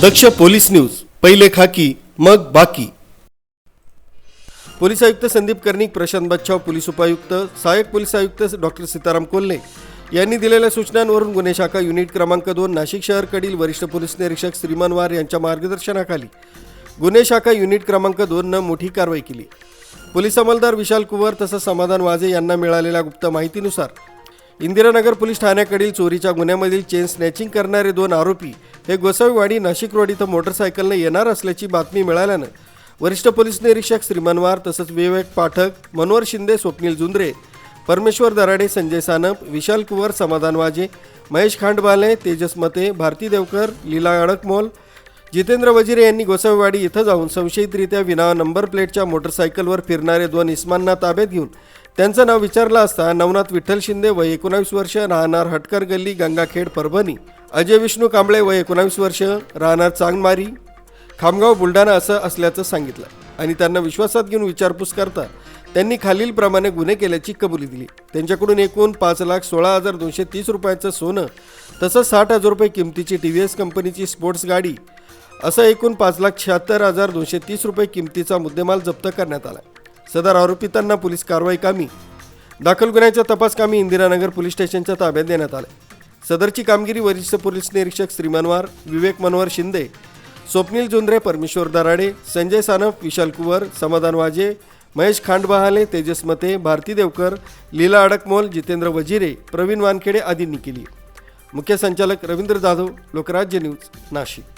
दक्ष police news पहिले खाकी मग बाकी. पोलीस आयुक्त संदीप कर्णिक प्रशांत बच्छाव पोलीस उपायुक्त सहाय्यक पोलीस आयुक्त डॉक्टर सीताराम कोल्हे यांनी दिलेल्या सूचनांवरून गुन्हे शाखा युनिट क्रमांक दोन नाशिक शहरकडील वरिष्ठ पोलीस निरीक्षक श्रीमान वार यांच्या मार्गदर्शनाखाली गुन्हे शाखा युनिट क्रमांक दोननं मोठी कारवाई केली. पोलीस अंमलदार विशाल कुवर तसंच समाधान वाजे यांना मिळालेल्या गुप्त माहितीनुसार इंदिरानगर पोलीस ठाण्याकडील चोरीच्या गुन्ह्यामधील चेन स्नॅचिंग करणारे दोन आरोपी हे गोसावीवाडी नाशिक रोड इथं मोटरसायकलने येणार असल्याची बातमी मिळाल्यानं वरिष्ठ पोलीस निरीक्षक श्रीमनवार तसंच विवेक पाठक मनोहर शिंदे स्वप्नील जुंद्रे परमेश्वर दराडे संजय सानप विशाल कुवर समाधान वाजे महेश खांडबाले तेजस मते भारती देवकर लीला अडकमोल जितेंद्र वजिरे यांनी गोसावीवाडी इथं जाऊन संशयितरित्या विना नंबर प्लेटच्या मोटरसायकलवर फिरणारे दोन इस्मांना ताब्यात घेऊन त्यांचं नाव विचारलं असता नवनाथ विठ्ठल शिंदे व एकोणावीस वर्ष राहणार हटकर गल्ली गंगाखेड परभणी. अजय विष्णू कांबळे वय एकोणावीस वर्ष राहणार चांगमारी खामगाव बुलढाणा असं असल्याचं सांगितलं. आणि त्यांना विश्वासात घेऊन विचारपूस करता त्यांनी खालीलप्रमाणे गुन्हे केल्याची कबुली दिली. त्यांच्याकडून एकूण पाच लाख सोळा हजार दोनशे तीस रुपयाचं सोनं तसंच साठ हजार रुपये किमतीची टी व्ही एस कंपनीची स्पोर्ट्स गाडी असं एकूण पाच लाख शहात्तर हजार दोनशे तीस रुपये किमतीचा मुद्देमाल जप्त करण्यात आला. सदर आरोपितांना पोलीस कारवाई कामी दाखल गुन्ह्याच्या तपास कामी इंदिरानगर पोलीस स्टेशनच्या ताब्यात देण्यात आलं. सदरची कामगिरी वरिष्ठ पोलीस निरीक्षक श्रीमनवार विवेक मनोहर शिंदे स्वप्नील जुंद्रे परमेश्वर दराडे संजय सानप विशाल कुवर समाधान वाजे महेश खांडबहाले तेजस मते भारती देवकर लीला अडकमोल जितेंद्र वजिरे प्रवीण वानखेडे आदींनी केली. मुख्य संचालक रवींद्र जाधव लोकराज्य न्यूज नाशिक.